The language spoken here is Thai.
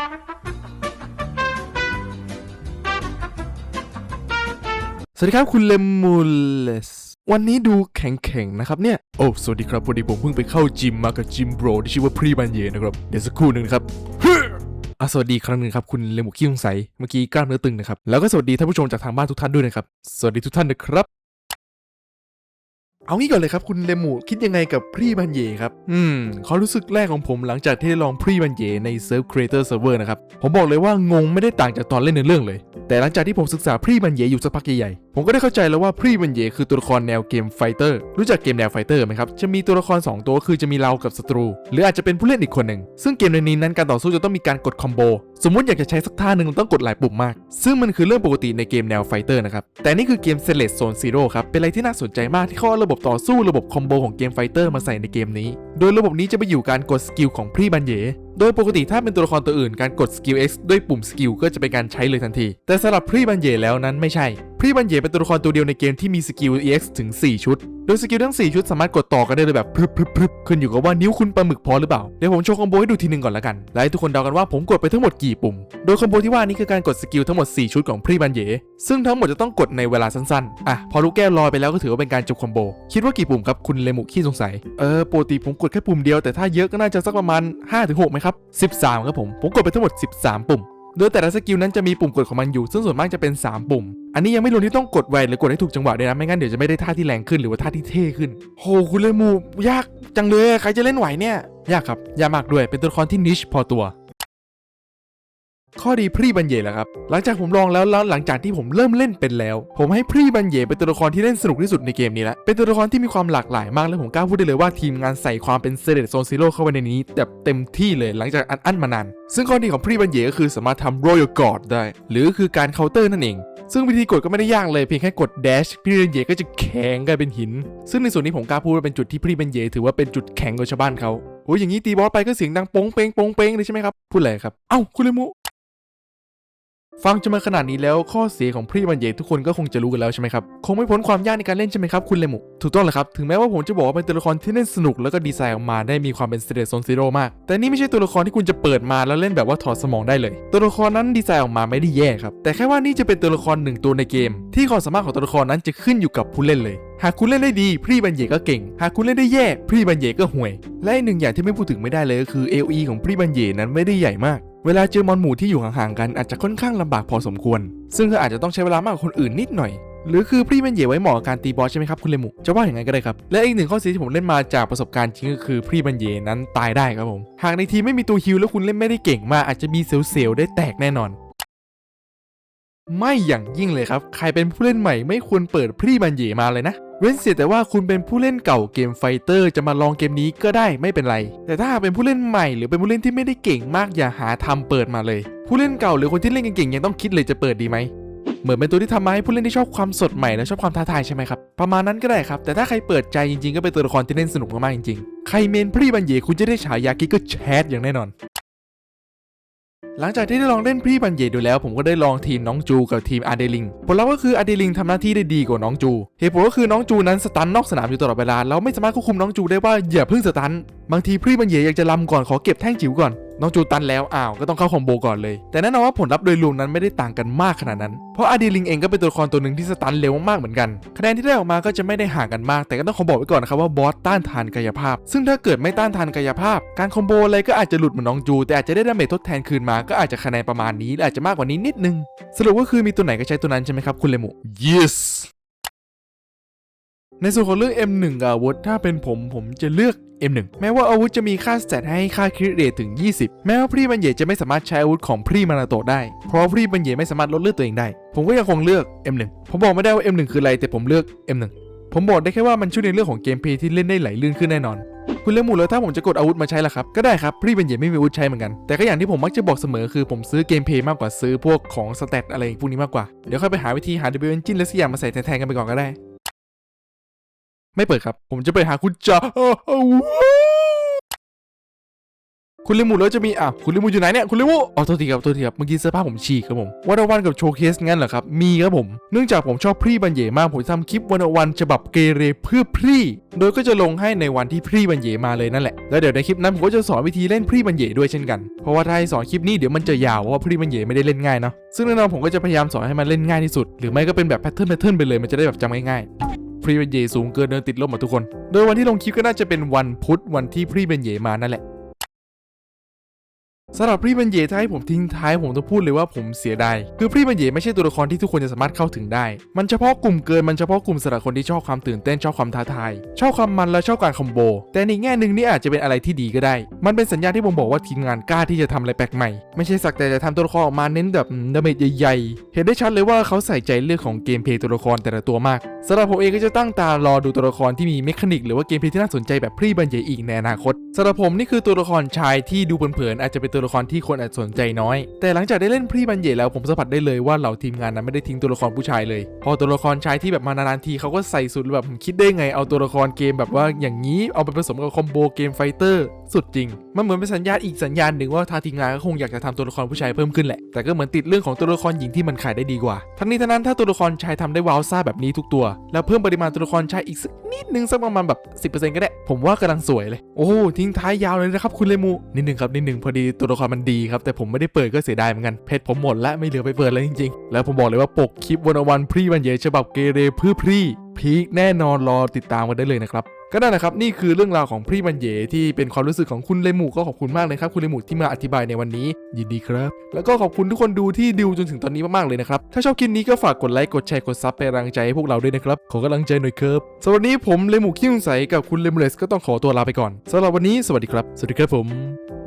สวัสดีครับคุณเลมูเลสวันนี้ดูแข็งๆนะครับเนี่ย โอ้ สวัสดีครับพอดีผมเพิ่งไปเข้าจิมมากับจิมโบรที่ชื่อว่าพรีบันเยนะครับ เดี๋ยวสักครู่หนึ่งนะครับอะสวัสดีครั้งหนึ่งครับคุณเลมูขี้สงสัยเมื่อกี้กล้ามเนื้อตึงนะครับ แล้วก็สวัสดีท่านผู้ชมจากทางบ้านทุกท่านด้วยนะครับ สวัสดีทุกท่านนะครับ เอางี้ก่อนเลยครับคุณเลมูคิดยังไงกับพรีบันเยครับ อืมควารู้สึกแรกของผมหลังจากที่ได้ลองพรีบันเยในเซิร์ฟครีเอเตอร์เซิร์ฟเวอร์นะครับ ผมบอกเลยว่างงไม่ได้ต่างจากตอนเล่นในเรื่องเลย แต่หลังจากที่ผมศึกษาพรีบันเยอยู่สักพักใหญ่ๆ ผมก็ได้เข้าใจแล้วว่าพรีบันเยคือตัวละครแนวเกมไฟเตอร์รู้จักเกมแนวไฟเตอร์ไหมครับ จะมีตัวละคร 2 ตัวคือจะมีเรากับศัตรู หรืออาจจะเป็นผู้เล่นอีกคนหนึ่งซึ่งเกมในนี้นั้นการต่อสู้จะต้องมีการกดคอมโบสมมติอยากจะใช้สักท่าหนึ่งต้องกดหลายปุ่มมาก ซึ่งมันคือเรื่องปกติในเกมแนวไฟเตอร์นะครับแต่นี่คือเกม Select Zone Zero ครับเป็นอะไรที่น่าสนใจมากที่เขาเอาระบบต่อสู้ระบบคอมโบของเกมไฟเตอร์มาใส่ในเกมนี้ โดยระบบนี้จะไปอยู่การกดสกิลของพรีบันเยโดยปกติถ้าเป็นตัวละครตัวอื่นการกดสกิล X ด้วยปุ่มสกิลก็จะเป็นการใช้เลยทันที แต่สำหรับพรีบันเยแล้วนั้นไม่ใช่ พรีบันเยเป็นตัวละครตัวเดียวในเกมที่มีสกิล EX ถึง 4 ชุด ดยสกิลทั้ง 4 ชุดสามารถกดต่อกันได้เลยแบบพรึบพรึบพรึบขึ้นอยู่กับว่านิ้วคุณปลาหมึกพอหรือเปล่า เดี๋ยวผมโชว์คอมโบให้ดูทีหนึ่งก่อนละกัน และให้ทุกคนเดากันว่าผมกดไปทั้งหมดกี่ปุ่ม โดยคอมโบที่ว่านี้คือการกดสกิลทั้งหมด 4 ชุดของพรีบันเยซึ่งทั้งหมดจะต้องกดในเวลาสั้นๆ อะ พอลูกแก้วลอยไปแล้วก็ถือว่าเป็นการจบคอมโบ คิดว่ากี่ปุ่มครับคุณเลมุขี้สงสัย เออปกติผมกดแค่ปุ่มเดียวแต่ถ้าเยอะก็น่าจะสักประมาณ5-6ไหมครับ13ครับผมผมกดไปทั้งหมด 13 ปุ่ม โดยแต่ละสกิลนั้นจะมีปุ่มกดของมันอยู่ ซึ่งส่วนมากจะเป็น 3 ปุ่ม อันนี้ยังไม่รวมที่ต้องกดไวหรือกดให้ถูกจังหวะด้วยนะ ไม่งั้นเดี๋ยวจะไม่ได้ท่าที่แรงขึ้นหรือว่าท่าที่เท่ขึ้น โหคุณเลมูยากจังเลย ใครจะเล่นไหวเนี่ย ยากครับ ยากมากด้วย เป็นตัวละครที่นิชพอตัว ข้อดีพรีบันเย่แหละครับ หลังจากผมลองแล้วแล้วหลังจากที่ผมเริ่มเล่นเป็นแล้ว ผมให้พรีบันเย่เป็นตัวละครที่เล่นสนุกที่สุดในเกมนี้แล้วเป็นตัวละครที่มีความหลากหลายมากและผมกล้าพูดได้เลยว่าทีมงานใส่ความเป็นเซเลตโซนซีโร่เข้าไปในนี้แบบเต็มที่เลยหลังจากอัดอั้นมานาน ซึ่งข้อดีของพรีบันเย่ก็คือสามารถทำ Royal Guard ได้ หรือคือการเคาน์เตอร์นั่นเองซึ่งวิธีกดก็ไม่ได้ยากเลยเพียงแค่กด dash พรีบันเย่ก็จะแข็งกลายเป็นหิน ซึ่งในส่วนนี้ผมกล้าพูดว่าเป็นจุดที่พรีบันเย่ถือว่าเป็นจุดแข็งกว่าชาวบ้านเขาโอ้ยอย่างนี้ตีบอสไปก็เสียงดังโป้งเป้งโป้งเป้งเลยใช่ไหมครับ พูดอะไรครับ เอ้าคุณเลมู ฟังจนมาขนาดนี้แล้วข้อเสียของพรีบันเยทุกคนก็คงจะรู้กันแล้วใช่ไหมครับ คงไม่พ้นความยากในการเล่นใช่ไหมครับคุณเลมุถูกต้องเลยครับ ถึงแม้ว่าผมจะบอกว่าเป็นตัวละครที่เล่นสนุกแล้วก็ดีไซน์ออกมาได้มีความเป็นสเตรทโซนซีโร่มาก แต่นี่ไม่ใช่ตัวละครที่คุณจะเปิดมาแล้วเล่นแบบว่าถอดสมองได้เลย ตัวละครนั้นดีไซน์ออกมาไม่ได้แย่ครับ แต่แค่ว่านี่จะเป็นตัวละครหนึ่งตัวในเกม ที่ความสามารถของตัวละครนั้นจะขึ้นอยู่กับผู้เล่นเลยหากคุณเล่นได้ดีพรีบันเยก็เก่ง หากคุณเล่นได้แย่พรีบันเยก็ห่วย และอีกหนึ่งอย่างที่ไม่พูดถึงไม่ได้เลยก็คือ AOE ของพรีบันเยนั้นไม่ได้ใหญ่มาก เวลาเจอมอนหมู่ที่อยู่ห่างๆกันอาจจะค่อนข้างลำบากพอสมควร ซึ่งก็ออาจจะต้องใช้เวลามากกว่าคนอื่นนิดหน่อย หรือคือพรีแมนเย่ไว้เหมาะกับการตีบอสใช่ไหมครับคุณเลมุจะว่าอย่างไงก็ได้ครับ และอีกหนึ่งข้อเสียที่ผมเล่นมาจากประสบการณ์จริงก็คือพรีแมนเยนั้นตายได้ครับผม หากในทีมไม่มีตัวฮิลแล้วคุณเล่นไม่ได้เก่งมากอาจจะมีเซลล์ๆได้แตกแน่นอน ไม่อย่างยิ่งเลยครับ ใครเป็นผู้เล่นใหม่ไม่ควรเปิดพรีแมนเยมาเลยนะ เว้นเสียแต่ว่าคุณเป็นผู้เล่นเก่าเกมไฟเตอร์จะมาลองเกมนี้ก็ได้ไม่เป็นไร แต่ถ้าเป็นผู้เล่นใหม่หรือเป็นผู้เล่นที่ไม่ได้เก่งมากอย่าหาทำเปิดมาเลย ผู้เล่นเก่าหรือคนที่เล่นเก่งๆยังต้องคิดเลยจะเปิดดีไหมเหมือนเป็นตัวที่ทำมาให้ผู้เล่นที่ชอบความสดใหม่และชอบความท้าทายใช่ไหมครับประมาณนั้นก็ได้ครับ แต่ถ้าใครเปิดใจจริงๆ ก็เป็นตัวละครที่เล่นสนุกมากๆจริงๆ ใครเมนพรีบันเยคุณจะได้ฉายากิกก็แชทอย่างแน่นอน หลังจากที่ได้ลองเล่นพี่บันเยดูแล้ว ผมก็ได้ลองทีมน้องจูกับทีมอาเดลิงผลลัพธ์ก็คืออาเดลิงทำหน้าที่ได้ดีกว่าน้องจูเหตุผลก็คือน้องจูนั้นสตันนอกสนามอยู่ตลอดเวลาแล้วไม่สามารถควบคุมน้องจูได้ว่าอย่าเพิ่งสตันบางทีพี่บันเยอยากจะลำก่อนขอเก็บแท่งจิ๋วก่อน น้องจูตันแล้วอ้าวก็ต้องเข้าคอมโบก่อนเลย แต่แน่นอนว่าผลลัพธ์โดยรวมนั้นไม่ได้ต่างกันมากขนาดนั้น เพราะอาดีลิงเองก็เป็นตัวละครตัวหนึ่งที่สตันเร็วมากเหมือนกัน คะแนนที่ได้ออกมาก็จะไม่ได้ห่างกันมาก แต่ก็ต้องขอบอกไว้ก่อนนะครับว่าบอสต้านทานกายภาพ ซึ่งถ้าเกิดไม่ต้านทานกายภาพ การคอมโบอะไรก็อาจจะหลุดเหมือนน้องจู แต่อาจจะได้ดาเมจทดแทนคืนมา ก็อาจจะคะแนนประมาณนี้หรืออาจจะมากกว่านี้นิดนึง สรุปก็คือมีตัวไหนก็ใช้ตัวนั้นใช่ไหมครับคุณเลมุ yes ในส่วนของเรื่อง M1 กับอาวุธ ถ้าเป็นผมผมจะเลือก M1 แม้ว่าอาวุธจะมีค่าสเตตให้ค่าคริเรทถึง 20 แม้ว่าพรีบันเย่จะไม่สามารถใช้อาวุธของพรีมานาโตได้ เพราะพรีบันเย่ไม่สามารถลดเลือดตัวเองได้ ผมก็ยังคงเลือก M1 ผมบอกไม่ได้ว่า M1 คืออะไรแต่ผมเลือก M1 ผมบอกได้แค่ว่ามันช่วยในเรื่องของเกมเพย์ที่เล่นได้ไหลลื่นขึ้นแน่นอน คุณเลือกหมูแล้วถ้าผมจะกดอาวุธมาใช้ล่ะครับ ก็ได้ครับพรีบันเย่ไม่มีอาวุธใช้เหมือนกัน แต่ก็อย่างที่ผมมักจะบอกเสมอคือผมซื้อเกมเพย์มากกว่าซื้อพวกของสเตตอะไรพวกนี้มากกว่า เดี๋ยวค่อยไปหาวิธีหา W Engine และสยางมาใส่แทนๆกันไปก่อนก็ได้ ไม่เปิดครับ ผมจะไปหาคุณจ่าคุณลิมูแล้วจะมีอะคุณลิมูอยู่ไหนเนี่ยคุณลิมูอ๋อโทษทีครับโทษทีครับเมื่อกี้เสื้อผ้าผมฉีกครับผมวันวันกับโชว์เคสงั้นเหรอครับมีครับผมเนื่องจากผมชอบพรีบันเย่มากผมทำคลิปวันวันฉบับเกเรเพื่อพรีโดยก็จะลงให้ในวันที่พรีบันเย่มาเลยนั่นแหละแล้วเดี๋ยวในคลิปนั้นผมก็จะสอนวิธีเล่นพรีบันเย่ด้วยเช่นกันเพราะว่าถ้าให้สอนคลิปนี้เดี๋ยวมันจะยาวเพราะว่าพรีบันเย่ไม่ได้เล่นง่ายเนาะซึ่งแน่นอนผมก็จะพยายามสอนให้มันเล่นง่ายที่สุด หรือไม่ก็เป็นแบบแพทเทิร์นแพทเทิร์นไปเลยมันจะได้แบบจำง่ายๆ พรีเบนเยสูงเกินเดินติดลมหมดทุกคน โดยวันที่ลงคลิปก็น่าจะเป็นวันพุธวันที่พรีเบนเยมานั่นแหละ สำหรับพรีเบนเยถ้าให้ผมทิ้งท้ายผมต้องพูดเลยว่าผมเสียดายคือพรีเบนเยไม่ใช่ตัวละครที่ทุกคนจะสามารถเข้าถึงได้ มันเฉพาะกลุ่มเกินมันเฉพาะกลุ่มสำหรับคนที่ชอบความตื่นเต้นชอบความท้าทายชอบความมันและชอบการคอมโบ แต่ในแง่หนึ่งนี่อาจจะเป็นอะไรที่ดีก็ได้ มันเป็นสัญญาณที่ผมบอกว่าทีมงานกล้าที่จะทำอะไรแปลกใหม่ ไม่ใช่สักแต่จะทำตัวละครออกมาเน้นแบบดาเมจใหญ่ๆเห็นได้ชัดเลยว่าเขาใส่ใจเรื่องของเกมเพลย์ตัวละครแต่ละตัวมากสำหรับผมเองก็จะตั้งตารอดูตัวละครที่มีเมคานิกหรือว่าเกมเพลย์ที่น่าสนใจแบบพรีบันเยอีกในอนาคตสำหรับผมนี่คือตัวละครชายที่ดูเผินๆอาจจะเป็นตัวละครที่คนอาจสนใจน้อย แต่หลังจากได้เล่นพรีบันเยแล้วผมสัมผัสได้เลยว่าเหล่าทีมงานนั้นไม่ได้ทิ้งตัวละครผู้ชายเลย พอตัวละครชายที่แบบมานานๆทีเขาก็ใส่สุดแบบผมคิดได้ไงเอาตัวละครเกมแบบว่าอย่างนี้เอาไปผสมกับคอมโบเกมไฟเตอร์ สุดจริง มันเหมือนเป็นสัญญาณอีกสัญญาณหนึ่งว่าทางทีมงานก็คงอยากจะทำตัวละครผู้ชายเพิ่มขึ้นแหละ แต่ก็เหมือนติดเรื่องของตัวละครหญิงที่มันขายได้ดีกว่า ทั้งนี้ทั้งนั้นถ้าตัวละครชายทำได้ว้าวซ่าแบบนี้ทุกตัว แล้วเพิ่มปริมาณตัวละครชายอีกสักนิดนึงสักประมาณแบบ 10%ก็ได้ ผมว่ากำลังสวยเลย โอ้ทิ้งท้ายยาวเลยนะครับคุณเลมูนิดนึงครับนิดนึงพอดีตัวละครมันดีครับแต่ผมไม่ได้เปิดก็เสียดายเหมือนกันเพชรผมหมดและไม่เหลือไปเปิดแล้วจริงๆ แล้วผมบอกเลยว่าปกคลิปวันวันพรีบันเยฉบับเกเรพื่อพรีพีคแน่นอนรอติดตามกันได้เลยนะครับ ก็นั่นแหละครับนี่คือเรื่องราวของพรีมันเยที่เป็นความรู้สึกของคุณเลมูก็ขอบคุณมากเลยครับคุณเลมูที่มาอธิบายในวันนี้ ยินดีครับ แล้วก็ขอบคุณทุกคนดูที่ดูจนถึงตอนนี้มากๆเลยนะครับ ถ้าชอบคลิปนี้ก็ฝากกดไลค์กดแชร์กดซับเป็นกำลังใจให้พวกเราด้วยนะครับ ขอกำลังใจหน่อยครับสำหรับวันนี้ผมเลมูขี้สงสัยกับคุณเลมูเลสก็ต้องขอตัวลาไปก่อนสำหรับวันนี้สวัสดีครับ สวัสดีครับผม